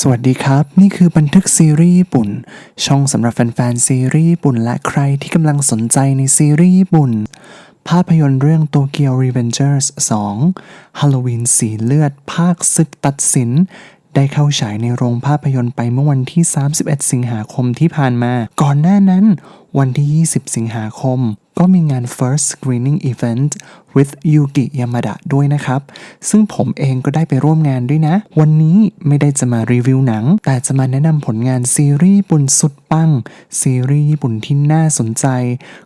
สวัสดีครับ นี่คือบันทึกซีรีส์ญี่ปุ่น ช่องสำหรับแฟนๆซีรีส์ญี่ปุ่น และใครที่กำลังสนใจในซีรีส์ญี่ปุ่น ภาพยนตร์เรื่องโตเกียว Revengers 2 Halloween สีเลือด ภาคศึกตัดสิน ได้เข้าฉายในโรงภาพยนตร์ไปเมื่อวันที่ 31 สิงหาคมที่ผ่านมา ก่อนหน้านั้น วันที่ 20 สิงหาคม ก็มีงาน first screening event with Yuki Yamada ด้วยนะครับ ซึ่งผมเองก็ได้ไปร่วมงานด้วยนะ วันนี้ไม่ได้จะมารีวิวหนัง แต่จะมาแนะนำผลงานซีรีส์ญี่ปุ่นสุดปัง ซีรีส์ญี่ปุ่นที่น่าสนใจ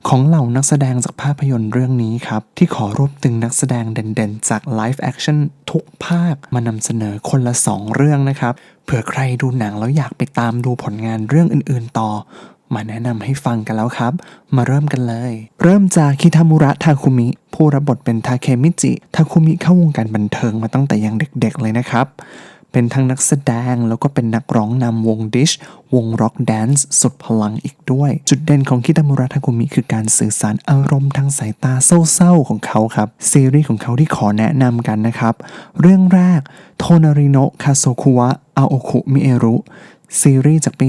ของเหล่านักแสดงจากภาพยนตร์เรื่องนี้ครับ ที่ขอรวบตึงนักแสดงเด่นๆ จาก live action ทุกภาคมานำเสนอคนละ 2 เรื่องนะครับ เผื่อใครดูหนังแล้วอยากไปตามดูผลงานเรื่องอื่นๆต่อ มาแนะนำให้ฟังกันแล้วครับ มาเริ่มกันเลย เริ่มจากคิทามุระทาคุมิ ผู้รับบทเป็นทาเคมิจิ ทาคุมิเข้าวงการบันเทิงมาตั้งแต่ยังเด็กๆเลยนะครับ เป็นทั้งนักแสดงแล้วก็เป็นนักร้องนำวงดิช วงร็อกแดนซ์สุดพลังอีกด้วย จุดเด่นของคิตามุระทาคุมิคือการสื่อสารอารมณ์ทางสายตาเศร้าๆของเขาครับ ซีรีส์ของเขาที่ขอแนะนำกันนะครับ เรื่องแรกโทนาริโนะคาโซคุวะอาโอคุมิเอรุ ซีรีส์จากปี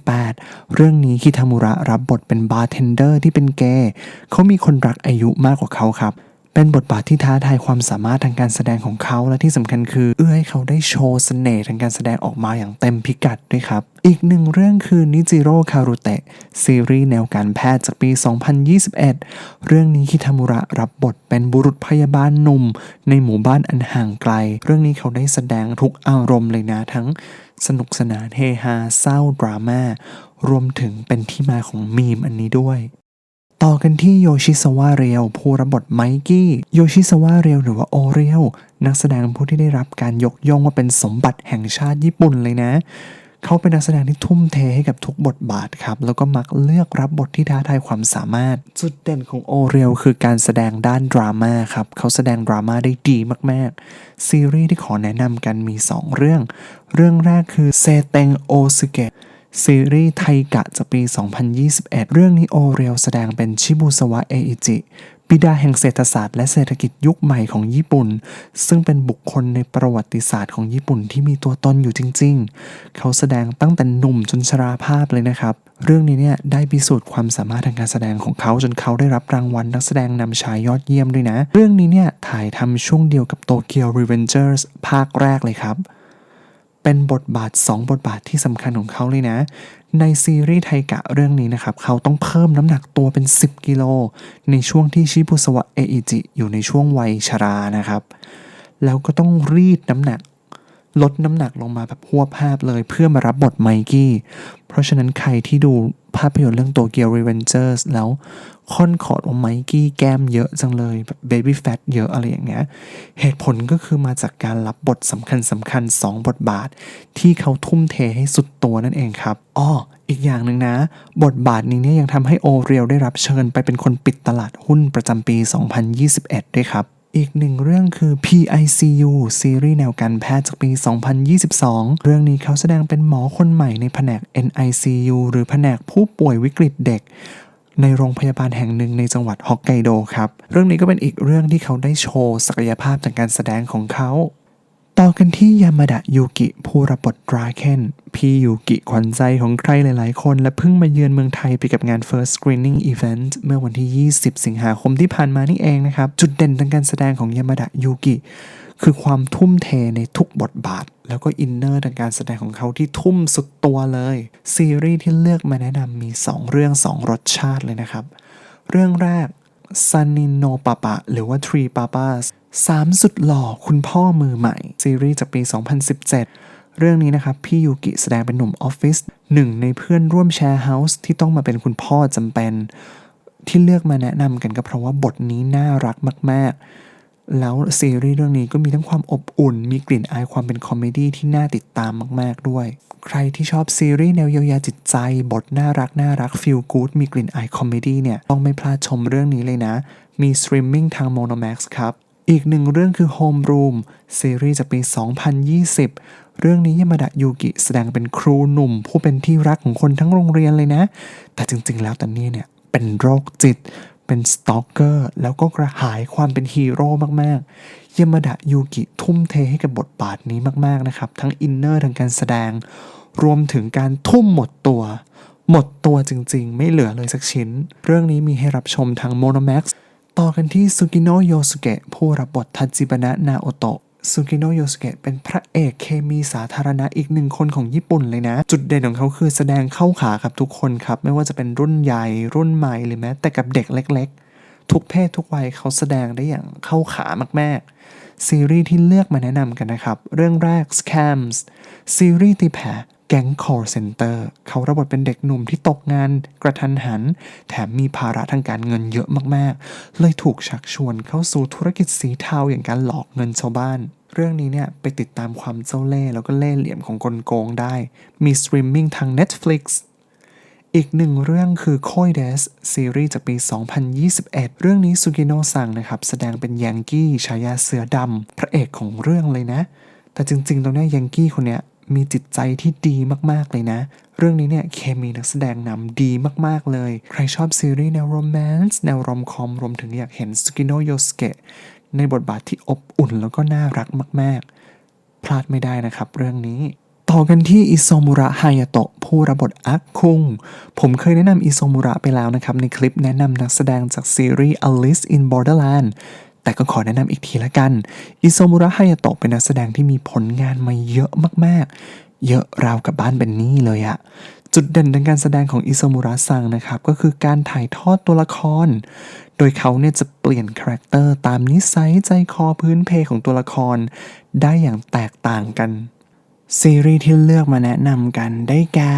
2018 เรื่องนี้คิทามุระรับบทเป็นบาร์เทนเดอร์ที่เป็นเกย์เขามีคนรักอายุมากกว่าเขาครับ เป็นบทบาทที่ท้าทายความสามารถทางการแสดงของเขาและที่สำคัญคือ เอื้อให้เขาได้โชว์เสน่ห์ทางการแสดงออกมาอย่างเต็มพิกัดด้วยครับ อีกหนึ่งเรื่องคือนิจิโร่คารุเตะซีรีส์แนวการแพทย์จากปี 2021 เรื่องนี้คิทามุระรับบทเป็นบุรุษพยาบาลหนุ่ม ในหมู่บ้านอันห่างไกล เรื่องนี้เขาได้แสดงทุกอารมณ์เลยนะทั้ง สนุกสนานเฮฮาเศร้าดราม่ารวมถึงเป็นที่มาของมีมอันนี้ด้วยต่อกันที่โยชิสวะเรียวผู้รับบทไมกี้โยชิสวะเรียวหรือว่าโอเรียวนักแสดงผู้ที่ได้รับการยกย่องว่าเป็นสมบัติแห่งชาติญี่ปุ่นเลยนะ เขาเป็นนักแสดงที่ทุ่มเทให้กับทุกบทบาทครับ แล้วก็มักเลือกรับบทที่ท้าทายความสามารถ จุดเด่นของโอเรียวคือการแสดงด้านดราม่าครับ เขาแสดงดราม่าได้ดีมาก ๆ ซีรีส์ที่ขอแนะนำกันมี 2 เรื่อง เรื่องแรกคือเซเตงโอซึเกะซีรีส์ไทกะจากปี 2021 เรื่องนี้โอเรียวแสดงเป็นชิบุสวะเออิจิ บิดาแห่งเศรษฐศาสตร์และเศรษฐกิจยุคใหม่ของญี่ปุ่น ซึ่งเป็นบุคคลในประวัติศาสตร์ของญี่ปุ่นที่มีตัวตนอยู่จริง ๆ เขาแสดงตั้งแต่หนุ่มจนชราภาพเลยนะครับ เรื่องนี้เนี่ยได้พิสูจน์ความสามารถทางการแสดงของเขาจนเขาได้รับรางวัลนักแสดงนำชายยอดเยี่ยมด้วยนะ เรื่องนี้เนี่ยถ่ายทำช่วงเดียวกับโตเกียว Revengers ภาคแรกเลยครับ เป็นบทบาท 2 บทบาทที่สำคัญของเขาเลยนะ ในซีรีส์ไทกะเรื่องนี้นะครับ เขาต้องเพิ่มน้ำหนักตัวเป็น 10 กิโล ในช่วงที่ชิบุสวะเออิจิอยู่ในช่วงวัยชรานะครับ แล้วก็ต้องรีดน้ำหนัก ลดน้ำหนักลงมาแบบหัวภาพเลยเพื่อมารับบทไมกี้ เพราะฉะนั้นใครที่ดูภาพยนตร์เรื่องโตเกียว Revengers แล้วค่อนขอดว่าไมกี้แก้มเยอะจังเลยแบบเบบี้แฟตเยอะอะไรอย่างเงี้ย เหตุผลก็คือมาจากการรับบทสำคัญสำคัญสองบทบาท ที่เขาทุ่มเทให้สุดตัวนั่นเองครับอ้ออีกอย่างหนึ่งนะ บทบาทนี้เนี่ยยังทำให้โอเรียลได้รับเชิญไปเป็นคนปิดตลาดหุ้นประจำปี 2021 ด้วยครับ อีกหนึ่งเรื่องคือ PICU ซีรีส์แนวการแพทย์จากปี 2022 เรื่องนี้เขาแสดงเป็นหมอคนใหม่ในแผนก NICU หรือแผนกผู้ป่วยวิกฤตเด็ก ในโรงพยาบาลแห่งหนึ่งในจังหวัดฮอกไกโดครับ เรื่องนี้ก็เป็นอีกเรื่องที่เขาได้โชว์ศักยภาพจากการแสดงของเขา ต่อกันที่ยามาดะยูกิผู้รับบทดราเคนพี่ยูกิขวัญใจของใครหลายๆคน และเพิ่งมาเยือนเมืองไทยไปกับงาน First Screening Event เมื่อวันที่ 20 สิงหาคมที่ผ่านมานี่เองนะครับ จุดเด่นทางการแสดงของยามาดะยูกิคือความทุ่มเทในทุกบทบาท แล้วก็อินเนอร์ทางการแสดงของเขาที่ทุ่มสุดตัวเลย ซีรีส์ที่เลือกมาแนะนำมี 2 เรื่อง 2 รสชาติเลยนะครับ เรื่องแรกซันนินโนปาปะ หรือว่า Three Papas สามสุดหล่อคุณพ่อมือใหม่ ซีรีส์จากปี 2017 เรื่องนี้นะครับ พี่ยูกิแสดงเป็นหนุ่มออฟฟิศหนึ่งในเพื่อนร่วมแชร์เฮาส์ที่ต้องมาเป็นคุณพ่อจำเป็น ที่เลือกมาแนะนำกันก็เพราะว่าบทนี้น่ารักมาก ๆ แล้วซีรีส์เรื่องนี้ก็มีทั้งความอบอุ่น มีกลิ่นอายความเป็นคอมเมดี้ที่น่าติดตามมาก ๆ ด้วย ใครที่ชอบซีรีส์แนวเยียวยาจิตใจ บทน่ารักน่ารักฟีลกู๊ดมีกลิ่นอายคอมเมดี้เนี่ยต้องไม่พลาดชมเรื่องนี้เลยนะ มีสตรีมมิ่งทาง Monomax ครับ อีกหนึ่งเรื่องคือ Home Room ซีรีส์จากปี 2020 เรื่องนี้ยามาดะยูกิแสดงเป็นครูหนุ่ม ผู้เป็นที่รักของคนทั้งโรงเรียนเลยนะ แต่จริงๆ แล้วตอนนี้เนี่ยเป็นโรคจิต เป็นสตอกเกอร์ แล้วก็กระหายความเป็นฮีโร่มากๆยามาดะยูกิทุ่มเทให้กับบทบาทนี้มากๆนะครับ ทั้งอินเนอร์ทางการแสดง รวมถึงการทุ่มหมดตัว หมดตัวจริงๆ ไม่เหลือเลยสักชิ้น เรื่องนี้มีให้รับชมทาง Monomax ต่อกันที่ซุกิโนะโยสุเกะผู้รับบททัจิบะนะนาโอโตะซูกิโนะโยสุเกะเป็นพระเอกเคมีสาธารณะอีกหนึ่งคนของญี่ปุ่นเลยนะ จุดเด่นของเขาคือแสดงเข้าขากับทุกคนครับ ไม่ว่าจะเป็นรุ่นใหญ่รุ่นใหม่หรือแม้แต่กับเด็กเล็กๆ ทุกเพศทุกวัยเขาแสดงได้อย่างเข้าขามากๆ ซีรีส์ที่เลือกมาแนะนำกันนะครับ เรื่องแรก Scams ซีรีส์ตีแผ่แก๊ง call center เขารับบทเป็นเด็กหนุ่มที่ตกงานกระทันหัน แถมมีภาระทางการเงินเยอะมากๆ เลยถูกชักชวนเข้าสู่ธุรกิจสีเทาอย่างการหลอกเงินชาวบ้าน เรื่องนี้เนี่ยไปติดตามความเจ้าเล่ห์แล้วก็เล่ห์เหลี่ยมของกลโกงได้ มีสตรีมมิ่งทาง Netflix อีกหนึ่งเรื่องคือ c o i d e s ซีรีส์จากปี 2021 เรื่องนี้ซูกิโนซังนะครับ แสดงเป็นยังกี้ฉายาเสือดำ พระเอกของเรื่องเลยนะ แต่จริงๆตรงนี้ยังกี้คนเนี้ยมีจิตใจที่ดีมากๆเลยนะ เรื่องนี้เนี่ยเคมีนักแสดงนำดีมากๆเลย ใครชอบซีรีส์แนวโรแมนต์แนวรอมคอมรวมถึงอยากเห็นซูกิโนโยสเกะในบทบาทที่อบอุ่นแล้วก็น่ารักมาก ๆ พลาดไม่ได้นะครับเรื่องนี้ ต่อกันที่อิโซมุระฮายาโตะผู้รับบทอักคุง ผมเคยแนะนำอิโซมุระไปแล้วนะครับ ในคลิปแนะนำนักแสดงจากซีรีส์ Alice in Borderland แต่ก็ขอแนะนำอีกทีละกัน อิโซมุระฮายาโตะเป็นนักแสดงที่มีผลงานมาเยอะมากๆ เยอะราวกับบ้านเป็นนี้เลยอะจุดเด่นในการแสดงของอิโซมุระซังนะครับ ก็คือการถ่ายทอดตัวละคร โดยเขาเนี่ยจะเปลี่ยนคาแรคเตอร์ตามนิสัยใจคอพื้นเพของตัวละคร ได้อย่างแตกต่างกัน ซีรีส์ที่เลือกมาแนะนำกันได้แก่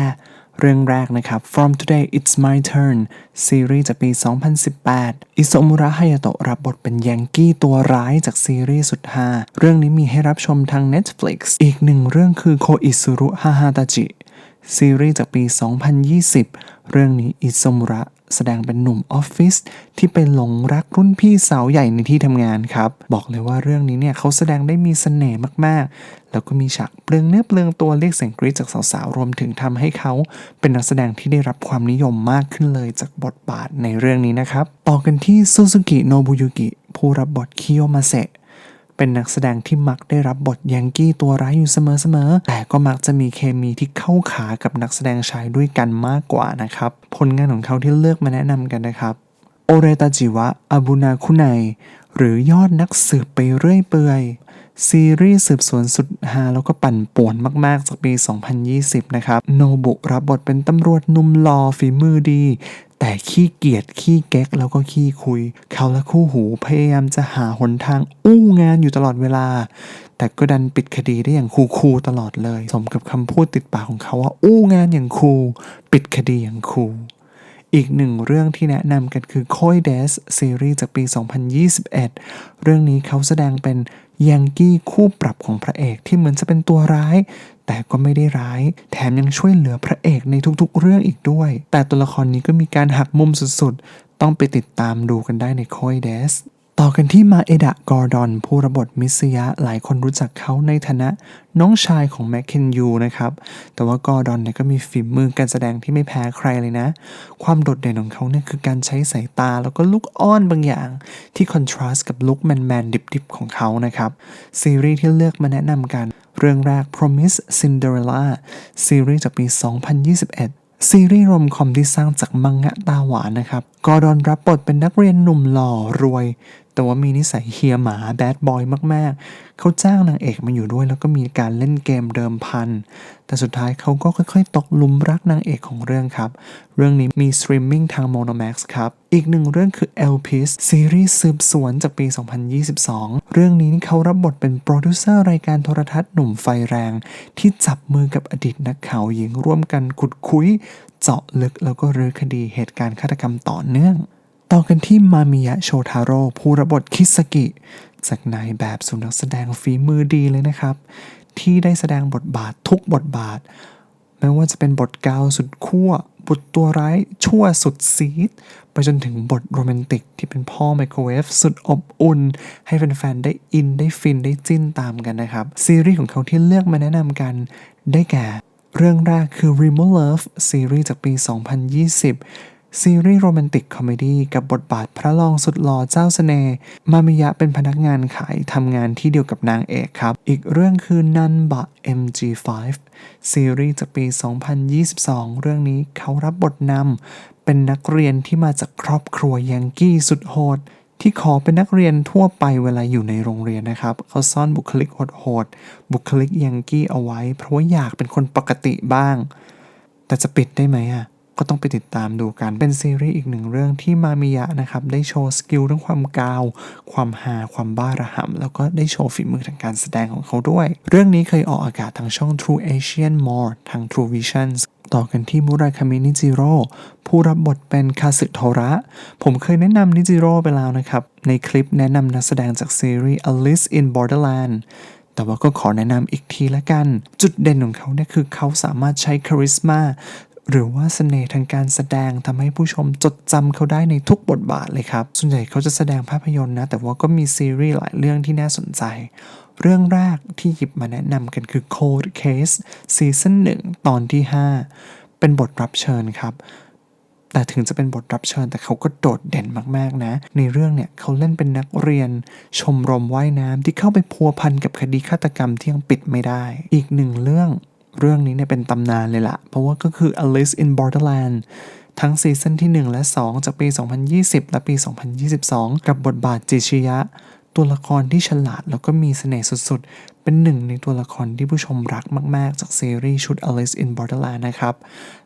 เรื่องแรกนะครับ From Today It's My Turn ซีรีส์จากปี 2018 อิโซมุระฮายาโตะรับบทเป็นยังกี้ตัวร้ายจากซีรีส์สุดฮาเรื่องนี้มีให้รับชมทาง Netflix อีกหนึ่งเรื่องคือโคอิซุรุฮาฮาตาจิ ซีรีส์จากปี 2020 เรื่องนี้อิโซมุระ แสดงเป็นหนุ่มออฟฟิศที่ไปหลงรักรุ่นพี่สาวใหญ่ในที่ทำงานครับ บอกเลยว่าเรื่องนี้เนี่ยเขาแสดงได้มีเสน่ห์มากๆ แล้วก็มีฉากเปลืองเนื้อเปลืองตัวเรียกเสียงกรี๊ดจากสาวๆ รวมถึงทำให้เขาเป็นนักแสดงที่ได้รับความนิยมมากขึ้นเลยจากบทบาทในเรื่องนี้นะครับ ต่อกันที่ซูซูกิโนบุยุกิผู้รับบทคิโยมาเซะ เป็นนักแสดงที่มักได้รับบทยังกี้ตัวร้ายอยู่เสมอๆ แต่ก็มักจะมีเคมีที่เข้าขากับนักแสดงชายด้วยกันมากกว่านะครับ ผลงานของเขาที่เลือกมาแนะนำกันนะครับโอเรตาจิวะอาบุนาคุไนหรือยอดนักสืบไปเรื่อยเปื่อยซีรีส์สืบสวนสุดฮาแล้วก็ปั่นป่วนมาก ๆ จากปี 2020 นะครับ โนบุรับบทเป็นตำรวจหนุ่มหล่อฝีมือดี แต่ขี้เกียจขี้เก๊กแล้วก็ขี้คุย เขาและคู่หูพยายามจะหาหนทางอู้งานอยู่ตลอดเวลา แต่ก็ดันปิดคดีได้อย่างคูลๆตลอดเลย สมกับคำพูดติดปากของเขาว่าอู้งานอย่างคูลปิดคดีอย่างคูลอีกหนึ่งเรื่องที่แนะนำกันคือ c o i d e s ซีรีส์จากปี 2021 เรื่องนี้เขาแสดงเป็นยังกี้คู่ปรับของพระเอกที่เหมือนจะเป็นตัวร้าย แต่ก็ไม่ได้ร้าย แถมยังช่วยเหลือพระเอกในทุกๆ เรื่องอีกด้วย แต่ตัวละครนี้ก็มีการหักมุมสุดๆ ต้องไปติดตามดูกันได้ใน c o i d e s ต่อกันที่มาเอดะกอร์ดอนผู้รับบทมิสยะหลายคนรู้จักเขาในฐานะน้องชายของแมคเคนยูนะครับ แต่ว่ากอร์ดอนเนี่ยก็มีฝีมือการแสดงที่ไม่แพ้ใครเลยนะ ความโดดเด่นของเขาเนี่ยคือการใช้สายตาแล้วก็ลุกอ้อนบางอย่าง ที่คอนทราสต์กับลุคแมนแมนดิบๆของเขานะครับ ซีรีส์ที่เลือกมาแนะนำกัน เรื่องแรก Promise Cinderella ซีรีส์จากปี 2021 ซีรีส์รมคอมที่สร้างจากมังงะตาหวานนะครับ กอร์ดอนรับบทเป็นนักเรียนหนุ่มหล่อรวยแต่ว่ามีนิสัยเฮียหมาแบดบอยมากๆ เขาจ้างนางเอกมาอยู่ด้วย แล้วก็มีการเล่นเกมเดิมพัน แต่สุดท้ายเขาก็ค่อยๆ ตกหลุมรักนางเอกของเรื่องครับ เรื่องนี้มีสตรีมมิ่งทาง Monomax ครับ อีกหนึ่งเรื่องคือ Elpis ซีรีส์สืบสวนจากปี 2022 เรื่องนี้เขารับบทเป็นโปรดิวเซอร์รายการโทรทัศน์หนุ่มไฟแรง ที่จับมือกับอดีตนักข่าวหญิงร่วมกันขุดคุย เจาะลึกแล้วก็รื้อคดีเหตุการณ์ฆาตกรรมต่อเนื่อง ต่อกันที่มามิยะโชทาโร่ผู้รับบทคิสกิ จากนายแบบสุนักแสดงฝีมือดีเลยนะครับ ที่ได้แสดงบทบาททุกบทบาท ไม่ว่าจะเป็นบทกาวสุดขั้วบทตัวร้ายชั่วสุดซีด ไปจนถึงบทโรแมนติกที่เป็นพ่อไมโครเวฟสุดอบอุ่น ให้แฟนๆได้อินได้ฟินได้จิ้นตามกันนะครับ ซีรีส์ของเขาที่เลือกมาแนะนำกันได้แก่ เรื่องแรกคือ r e m o Love ซีรีส์จากปี 2020 ซีรีส์โรแมนติกคอมเมดี้กับบทบาทพระรองสุดหล่อเจ้าเสน่ห์มามิยะเป็นพนักงานขายทำงานที่เดียวกับนางเอกครับ อีกเรื่องคือนันบะ MG5 ซีรีส์จากปี 2022 เรื่องนี้เขารับบทนำเป็นนักเรียนที่มาจากครอบครัวยังกี้สุดโหดที่ขอเป็นนักเรียนทั่วไปเวลาอยู่ในโรงเรียนนะครับ เขาซ่อนบุคลิกโหดๆบุคลิกยังกี้เอาไว้ เพราะว่าอยากเป็นคนปกติบ้าง แต่จะปิดได้ไหมอะ ก็ต้องไปติดตามดูกัน เป็นซีรีส์อีกหนึ่งเรื่องที่มามิยะนะครับได้โชว์สกิลทั้งความกาว ความฮาความบ้าระห่ำแล้วก็ได้โชว์ฝีมือทางการแสดงของเขาด้วย เรื่องนี้เคยออกอากาศทางช่อง True Asian More ทาง True Visions ต่อกันที่มุราคามินิจิโร่ผู้รับบทเป็นคาสึโทระ ผมเคยแนะนำนิจิโร่ไปแล้วนะครับ ในคลิปแนะนำนักแสดงจากซีรีส์ Alice in Borderland แต่ว่าก็ขอแนะนำอีกทีละกัน จุดเด่นของเขาเนี่ยคือเขาสามารถใช้คาริสมา หรือว่าเสน่ห์ทางการแสดงทำให้ผู้ชมจดจำเขาได้ในทุกบทบาทเลยครับ ส่วนใหญ่เขาจะแสดงภาพยนตร์นะ แต่ว่าก็มีซีรีส์หลายเรื่องที่น่าสนใจ เรื่องแรกที่หยิบมาแนะนำกันคือ Cold Case ซีซั่น1ตอนที่ 5 เป็นบทรับเชิญครับแต่ถึงจะเป็นบทรับเชิญแต่เขาก็โดดเด่นมากๆนะ ในเรื่องเนี่ยเขาเล่นเป็นนักเรียน ชมรมว่ายน้ำที่เข้าไปพัวพันกับคดีฆาตกรรมที่ยังปิดไม่ได้ อีกหนึ่งเรื่อง เรื่องนี้เนี่ยเป็นตำนานเลยละเพราะว่าก็คือ Alice in Borderland ทั้งซีซั่นที่ 1 และ 2 จากปี 2020 และปี 2022 กับบทบาทจิชิยะ ตัวละครที่ฉลาดแล้วก็มีเสน่ห์สุดๆ เป็นหนึ่งในตัวละครที่ผู้ชมรักมาก ๆ จากซีรีส์ชุด Alice in Borderland นะครับ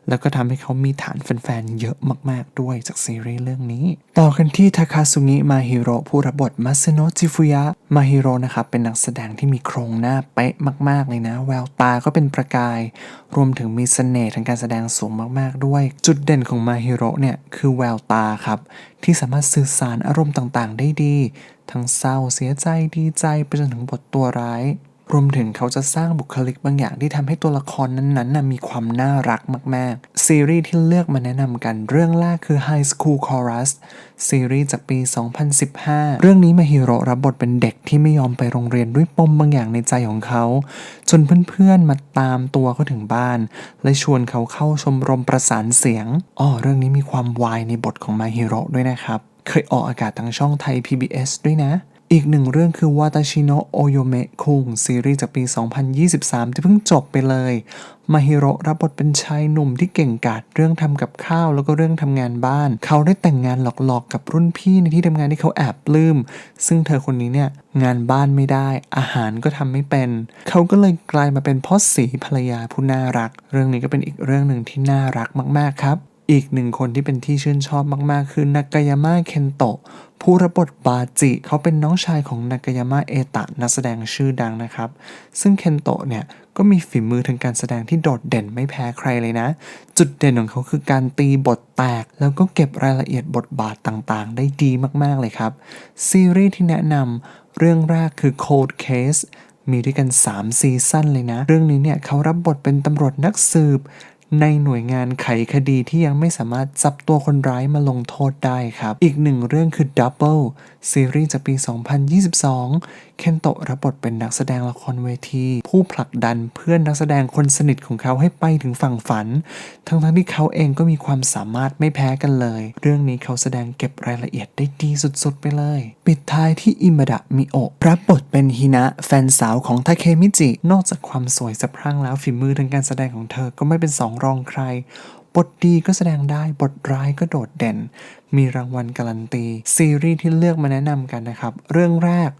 แล้วก็ทำให้เขามีฐานแฟน ๆ เยอะมาก ๆ ด้วยจากซีรีส์เรื่องนี้ ต่อกันที่ทาคาซุงิมาฮิโร่ผู้รับบทมาซโนะจิฟุยะมาฮิโร่นะครับ เป็นนักแสดงที่มีโครงหน้าเป๊ะมาก ๆ เลยนะ แววตาก็เป็นประกาย รวมถึงมีเสน่ห์ทางการแสดงสูงมาก ๆ ด้วย จุดเด่นของมาฮิโร่เนี่ยคือแววตาครับที่สามารถสื่อสารอารมณ์ต่าง ๆ ได้ดี ทั้งเศร้าเสียใจดีใจไปจนถึงบทตัวร้าย รวมถึงเขาจะสร้างบุคลิกบางอย่างที่ทำให้ตัวละครนั้นๆนะมีความน่ารักมากๆ ซีรีส์ที่เลือกมาแนะนำกันเรื่องแรกคือ High School Chorus ซีรีส์จากปี 2015 เรื่องนี้มาฮิโร่รับบทเป็นเด็กที่ไม่ยอมไปโรงเรียนด้วยปมบางอย่างในใจของเขา จนเพื่อนๆมาตามตัวเขาถึงบ้าน และชวนเขาเข้าชมรมประสานเสียงอ้อเรื่องนี้มีความวายในบทของมาฮิโร่ด้วยนะครับ เคยออกอากาศทางช่องไทย PBS ด้วยนะ อีกหนึ่งเรื่องคือวาตาชิโนะโอโยเมะคุงซีรีส์จากปี 2023 ที่เพิ่งจบไปเลย มาฮิโร่รับบทเป็นชายหนุ่มที่เก่งกาจเรื่องทำกับข้าวแล้วก็เรื่องทำงานบ้าน เขาได้แต่งงานหลอกๆกับรุ่นพี่ในที่ทำงานที่เขาแอบปลื้ม ซึ่งเธอคนนี้เนี่ยงานบ้านไม่ได้ อาหารก็ทำไม่เป็น เขาก็เลยกลายมาเป็นพ่อสีภรรยาผู้น่ารัก เรื่องนี้ก็เป็นอีกเรื่องหนึ่งที่น่ารักมากๆครับ อีกหนึ่งคนที่เป็นที่ชื่นชอบมาก ๆ คือนากายาม่าเคนโตะผู้รับบทบาจิ เขาเป็นน้องชายของนากายาม่าเอตะนักแสดงชื่อดังนะครับ ซึ่งเคนโตะเนี่ยก็มีฝีมือทางการแสดงที่โดดเด่นไม่แพ้ใครเลยนะ จุดเด่นของเขาคือการตีบทแตก แล้วก็เก็บรายละเอียดบทบาทต่างๆ ได้ดีมากๆเลยครับ ซีรีส์ที่แนะนำเรื่องแรกคือ Cold Case มีด้วยกัน 3 ซีซั่นเลยนะ เรื่องนี้เนี่ยเขารับบทเป็นตำรวจนักสืบ ในหน่วยงานไขคดีที่ยังไม่สามารถจับตัวคนร้ายมาลงโทษได้ครับ อีกหนึ่งเรื่องคือ Double ซีรีส์จากปี 2022 เคนโตะรับบทเป็นนักแสดงละครเวที ผู้ผลักดันเพื่อนนักแสดงคนสนิทของเขาให้ไปถึงฝั่งฝัน ทั้งๆที่เขาเองก็มีความสามารถไม่แพ้กันเลย เรื่องนี้เขาแสดงเก็บรายละเอียดได้ดีสุดๆ ไปเลย ปิดท้ายที่อิมดะมิโอะรับบทเป็นฮินะแฟนสาวของทาเคมิจิ นอกจากความสวยสะพรั่งแล้วฝีมือทางการแสดงของเธอก็ไม่เป็นสองรองใคร บทดีก็แสดงได้ บทร้ายก็โดดเด่น มีรางวัลการันตี ซีรีส์ที่เลือกมาแนะนำกันนะครับ เรื่องแรก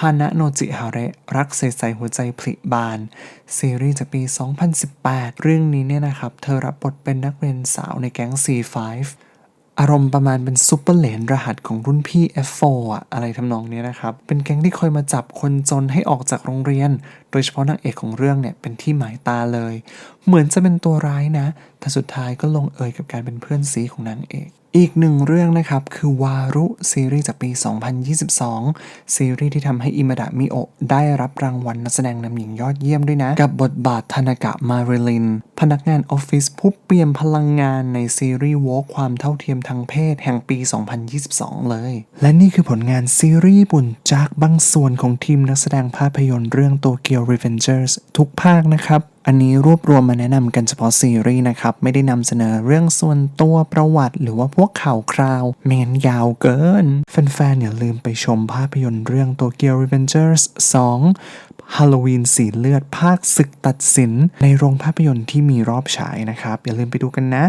ฮานะโนจิฮาเระรักใสๆหัวใจผลิบาน ซีรีส์จากปี 2018 เรื่องนี้เนี่ยนะครับ เธอรับบทเป็นนักเรียนสาวในแก๊ง C5 อารมณ์ประมาณเป็นซุปเปอร์เลนรหัสของรุ่นพี่ F4 อะอะไรทำนองนี้นะครับ เป็นแก๊งที่คอยมาจับคนจนให้ออกจากโรงเรียนโดยเฉพาะนางเอกของเรื่องเนี่ยเป็นที่หมายตาเลย เหมือนจะเป็นตัวร้ายนะ แต่สุดท้ายก็ลงเอยกับการเป็นเพื่อนซีของนางเอก อีกหนึ่งเรื่องนะครับ คือวารุซีรีส์จากปี 2022 ซีรีส์ที่ทำให้อิมาดะมิโอได้รับรางวัลนักแสดงนำหญิงยอดเยี่ยมด้วยนะ กับบทบาททานากะมาริลิน พนักงานออฟฟิศผู้เปลี่ยมพลังงานในซีรีส์วอล์ความเท่าเทียมทางเพศแห่งปี 2022 เลย และนี่คือผลงานซีรีส์ญี่ปุ่นจากบางส่วนของทีมนักแสดงภาพยนตร์เรื่องโตเกียว Tokyo Revengers ทุกภาคนะครับ อันนี้รวบรวมมาแนะนำกันเฉพาะซีรีส์นะครับ ไม่ได้นำเสนอเรื่องส่วนตัวประวัติ หรือว่าพวกข่าวคราวไม่งั้นยาวเกิน แฟนๆอย่าลืมไปชมภาพยนตร์เรื่อง Tokyo Revengers 2ฮาโลวีนสีเลือดภาคศึกตัดสิน ในโรงภาพยนตร์ที่มีรอบฉายนะครับ อย่าลืมไปดูกันนะ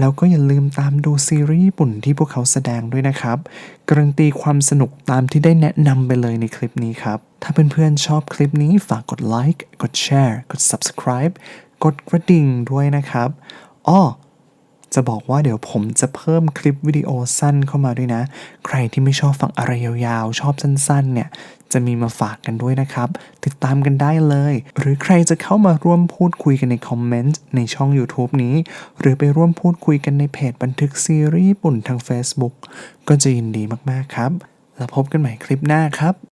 แล้วก็อย่าลืมตามดูซีรีส์ญี่ปุ่นที่พวกเขาแสดงด้วยนะครับ การันตีความสนุกตามที่ได้แนะนำไปเลยในคลิปนี้ครับ ถ้าเพื่อนๆชอบคลิปนี้ฝากกดไลค์ กดแชร์ กด subscribe กดกระดิ่งด้วยนะครับอ้อจะบอกว่าเดี๋ยวผมจะเพิ่มคลิปวิดีโอสั้นเข้ามาด้วยนะ ใครที่ไม่ชอบฟังอะไรยาวๆ ชอบสั้นๆ เนี่ย จะมีมาฝากกันด้วยนะครับ ติดตามกันได้เลย หรือใครจะเข้ามาร่วมพูดคุยกันในคอมเมนต์ในช่อง YouTube นี้ หรือไปร่วมพูดคุยกันในเพจบันทึกซีรีส์ญี่ปุ่นทาง Facebook ก็จะยินดีมาก ๆ ครับ แล้วพบกันใหม่คลิปหน้าครับ